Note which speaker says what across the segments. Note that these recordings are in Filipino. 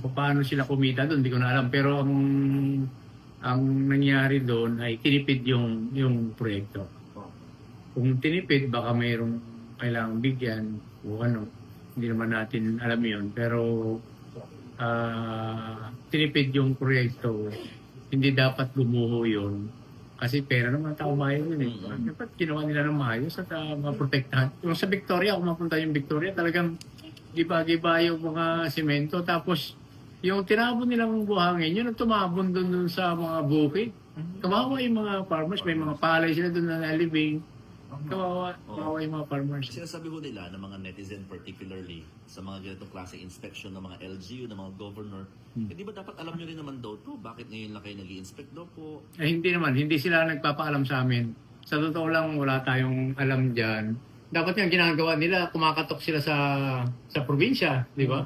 Speaker 1: kung paano sila kumita doon, hindi ko na alam. Pero ang ang nangyari doon ay tinipid yung yung proyekto. Kung tinipid, baka mayroong kailangang bigyan o ano. Hindi naman natin alam yun. Pero ah tinipid yung proyekto. Hindi dapat lumuho yun. Kasi pera ng mga tao bayan yun eh. Dapat ginawa nila ng maayos at uh, maprotektahan. Yung sa Victoria, kung mapunta yung Victoria, talagang giba-giba yung mga semento. Tapos, yung tinabon nilang buhangin, yun ang tumabon doon dun sa mga bukid. Kawawa yung mga farmers, may mga palay sila doon na nalibing. Kawawa, kawawa yung mga farmers.
Speaker 2: Sinasabi ko nila ng mga netizen particularly sa mga ganitong klase inspection ng mga LGU, ng mga governor, eh di ba dapat alam nyo rin naman daw to? Bakit ngayon lang kayo nag inspect daw po?
Speaker 1: Eh, hindi naman, hindi sila nagpapaalam sa amin. Sa totoo lang, wala tayong alam dyan. Dapat yung ginagawa nila, kumakatok sila sa sa probinsya, di ba?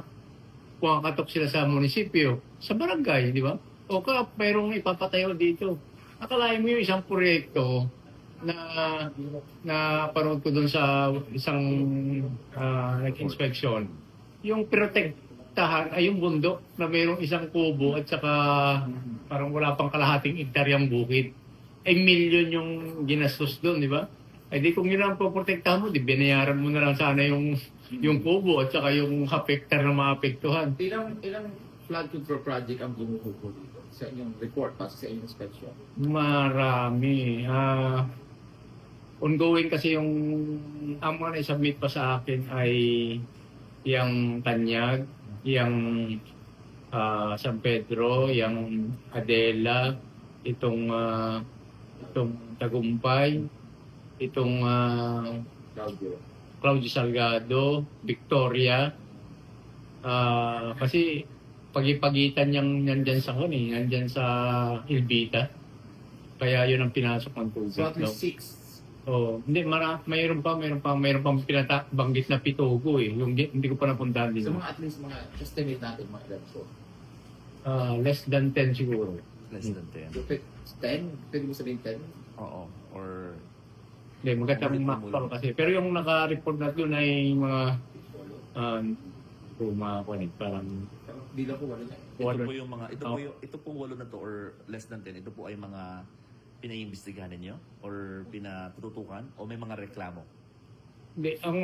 Speaker 1: Kumakatok sila sa munisipyo, sa barangay, di ba? O ka, mayroong ipapatayo dito. Akalain mo yung isang proyekto na na panood ko doon sa isang ah, nag-inspection. Yung protektahan ay yung bundok na mayroong isang kubo at saka parang wala pang kalahating ektaryang bukid. Ay milyon yung ginastos doon, di ba? Ay di kung yun ang poprotektahan mo, di binayaran mo na lang sana yung yung kubo at saka yung half hectare na maapektuhan.
Speaker 3: Ilang, ilang flood control project ang bumuho po dito sa inyong report pa sa inyong inspection?
Speaker 1: Marami. Ah, ongoing kasi yung ang mga na-submit pa sa akin ay yung Tanyag, yung ah, San Pedro, yung Adela, itong ah, itong Tagumpay, itong ah,
Speaker 3: Claudio.
Speaker 1: Claudio Salgado, Victoria. Ah, kasi pagipagitan niyang nandyan sa kun eh, nandyan sa Ilbita. Kaya yun ang pinasok ng tubig.
Speaker 3: So at
Speaker 1: no?
Speaker 3: least six.
Speaker 1: Oh, hindi mara, mayroon pa, mayroon pa, mayroon pang pinata banggit na pitugo eh. Yung di- hindi ko pa napuntahan din.
Speaker 3: So mga at least mga estimate natin mga ilan po.
Speaker 1: Ah, less than 10 siguro.
Speaker 2: Less than 10.
Speaker 3: So 10? Pwede mo sabihin 10?
Speaker 2: Oo. Or
Speaker 1: Hindi, maganda map
Speaker 2: muli.
Speaker 1: kasi. Pero yung naka-report na doon ay mga um, mga kuwan eh, parang
Speaker 3: Di lang po wala na.
Speaker 2: ito po yung mga ito
Speaker 1: Oh.
Speaker 2: po yung ito pong walo na to or less than 10 ito po ay mga pinaiimbestigahan ninyo or pinatututukan o may mga reklamo
Speaker 1: Hindi, ang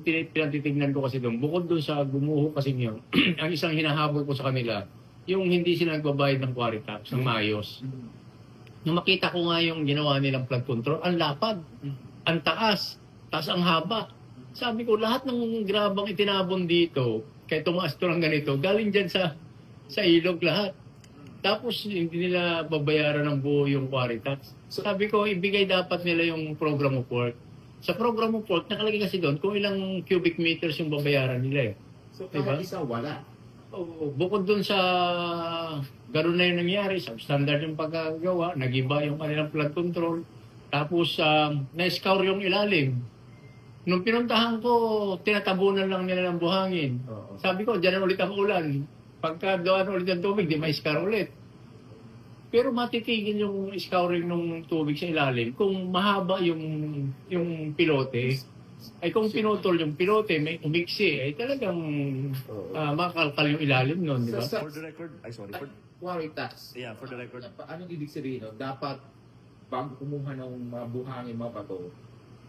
Speaker 1: pinatitignan ko kasi doon, bukod doon sa gumuho kasi yun, ang isang hinahabol ko sa kanila, yung hindi sila nagbabayad ng quarry tax, ng maayos. Nung makita ko nga yung ginawa nilang flood control, ang lapad, ang taas, taas ang haba. Sabi ko, lahat ng grabang itinabon dito, kaya tumaas to ng ganito, galing dyan sa sa ilog lahat. Tapos hindi nila babayaran ng buo yung quarry tax. Sabi ko, ibigay dapat nila yung program of work. Sa program of work, nakalagay kasi doon kung ilang cubic meters yung babayaran nila eh.
Speaker 3: So
Speaker 1: Diba?
Speaker 3: isa wala.
Speaker 1: Oo, bukod doon sa gano'n na yung nangyari, substandard yung pagkagawa, nagiba yung kanilang flood control, tapos um, na-scour yung ilalim. Nung pinuntahan ko, tinatabunan lang nila ng buhangin.
Speaker 3: Oo.
Speaker 1: Sabi ko, dyan na ulit ang ulan. Pagka doon ulit ang tubig, di may scour ulit. Pero matitigil yung scouring ng tubig sa ilalim kung mahaba yung yung pilote. Ay kung pinutol yung pilote, may umiksi, ay talagang ah, makalkal yung ilalim nun, di ba?
Speaker 2: For the record ay sorry for
Speaker 3: Quarry tax.
Speaker 2: yeah for the record
Speaker 3: Anong ibig sabihin nun? Dapat bago kumuha ng mga buhangin, mga bato,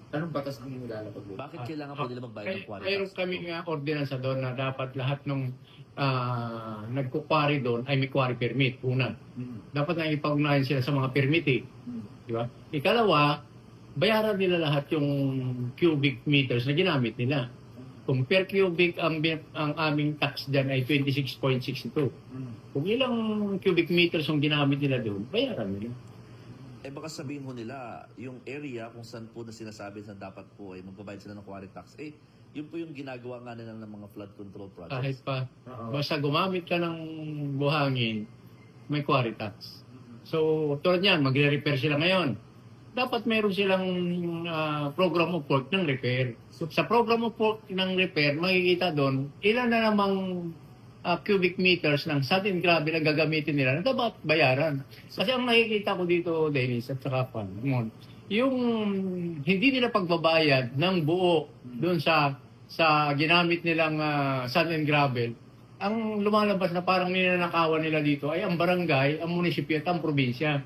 Speaker 3: anong batas ang nilalapag mo?
Speaker 2: bakit kailangan po nila magbayad ng quarry
Speaker 1: mayroon
Speaker 2: tax?
Speaker 1: kami nga ordinansa doon na dapat lahat ng uh, nagkukwari doon ay may quarry permit, una.
Speaker 3: Mm.
Speaker 1: Dapat na ipag-unahin sila sa mga permit eh.
Speaker 3: Mm.
Speaker 1: Di ba? Ikalawa, bayaran nila lahat yung cubic meters na ginamit nila. Kung per cubic ang, ang aming tax dyan ay 26.62.
Speaker 3: Mm.
Speaker 1: Kung ilang cubic meters yung ginamit nila doon, bayaran nila.
Speaker 2: eh baka sabihin mo nila yung area kung saan po na sinasabi na dapat po ay magbabayad sila ng quarry tax eh yun po yung ginagawa nga nila ng mga flood control projects
Speaker 1: Kahit pa,
Speaker 3: Oo.
Speaker 1: basta gumamit ka ng buhangin, may quarry tax. So, tulad yan, magre-repair sila ngayon. Dapat meron silang ah, program of work ng repair. So, sa program of work ng repair, makikita doon, ilan na namang ah, cubic meters ng sand and gravel na gagamitin nila na dapat bayaran. Kasi ang nakikita ko dito, Dennis, at saka Pan, Mon, yung hindi nila pagbabayad ng buo doon sa sa ginamit nilang ah, sand and gravel, ang lumalabas na parang ninanakawan nila dito ay ang barangay, ang munisipyo at ang probinsya.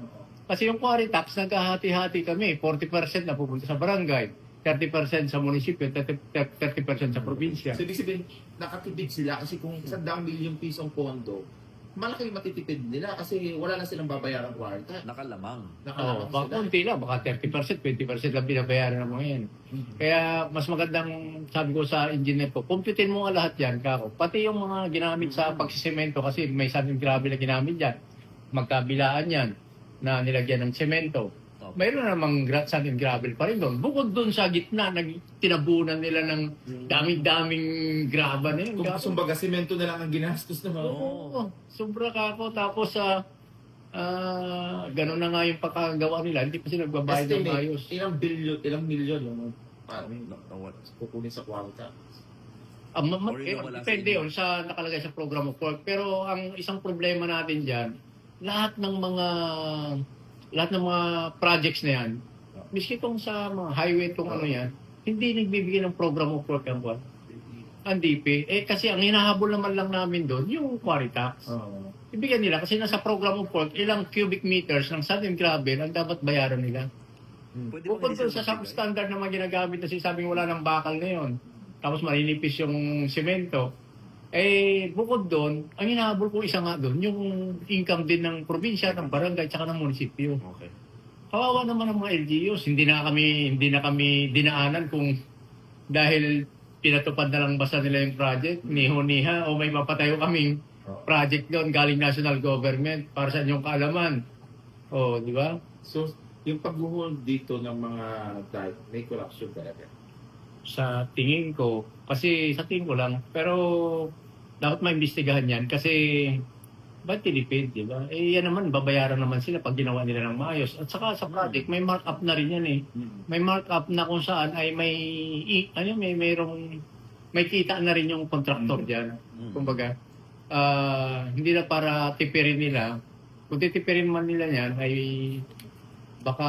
Speaker 1: Kasi yung quarry tax, nagkahati-hati kami. 40% na pupunta sa barangay, 30% sa munisipyo, 30%, 30% sa probinsya.
Speaker 3: So, ibig sabihin, nakatipid sila kasi kung isang daang milyong pisong pondo, malaki yung matitipid nila kasi wala na silang babayarang kwarta.
Speaker 2: Nakalamang.
Speaker 1: Oo,
Speaker 3: Nakalamang
Speaker 1: baka
Speaker 3: sila.
Speaker 1: konti lang, baka 30%, 20% lang binabayaran ng mga yan. Kaya mas magandang sabi ko sa engineer ko, computein mo nga lahat yan, kako. Pati yung mga ginamit sa pagsisemento kasi may sabing grabe na ginamit yan. Magkabilaan yan na nilagyan ng semento.
Speaker 2: Opo.
Speaker 1: Mayroon namang gra- sand and gravel pa rin doon. Bukod doon sa gitna, nag tinabunan nila ng daming-daming graba na yun.
Speaker 3: Kung sumbaga, simento na lang ang ginastos na mga.
Speaker 1: Oo, sobra ka ako. Tapos sa ah ganun na nga yung pagkagawa nila. Hindi pa sila nagbabayad ng
Speaker 3: Estimate,
Speaker 1: ayos.
Speaker 3: ilang bilyon, ilang milyon yung ano,
Speaker 2: Na, na what?
Speaker 3: kukunin sa kwarta.
Speaker 1: Ah, ma- ma-
Speaker 2: Or
Speaker 1: eh,
Speaker 2: sa
Speaker 1: depende
Speaker 2: inyo.
Speaker 1: yun sa nakalagay sa program of work. Pero ang isang problema natin dyan, lahat ng mga lahat ng mga projects na yan, miski itong sa mga highway itong ano yan, hindi nagbibigay ng program of work ang buwan. Ang DP. Eh kasi ang hinahabol naman lang namin doon, yung quarry tax.
Speaker 3: Oo.
Speaker 1: Ibigyan nila kasi nasa program of work, ilang cubic meters ng sand and gravel ang dapat bayaran nila.
Speaker 2: Pwede mo
Speaker 1: Bukod doon sa
Speaker 2: magbigay?
Speaker 1: standard na mga ginagamit na sinasabing wala ng bakal na yun. Tapos maninipis yung semento. Eh, bukod doon, ang hinahabol ko isa nga doon, yung income din ng probinsya, ng barangay, tsaka ng munisipyo.
Speaker 2: Okay.
Speaker 1: Kawawa naman ang mga LGUs. Hindi na kami, hindi na kami dinaanan kung dahil pinatupad na lang basta nila yung project, niho-niha, o may mapatayo kaming project doon galing national government para sa inyong kaalaman. O, di ba?
Speaker 3: So, yung pag-hold dito ng mga type, may corruption talaga.
Speaker 1: sa tingin ko, kasi sa tingin ko lang, pero dapat maimbestigahan yan kasi ba't tinipid, di ba? Eh yan naman, babayaran naman sila pag ginawa nila ng maayos. At saka sa project, may markup na rin yan eh. May markup na kung saan ay may, ano, may mayroong, may kita na rin yung contractor dyan.
Speaker 2: Mm.
Speaker 1: Kumbaga, ah, hindi na para tipirin nila. Kung titipirin man nila yan, ay baka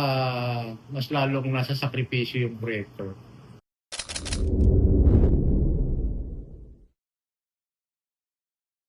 Speaker 1: mas lalong nasa sakripisyo yung proyekto.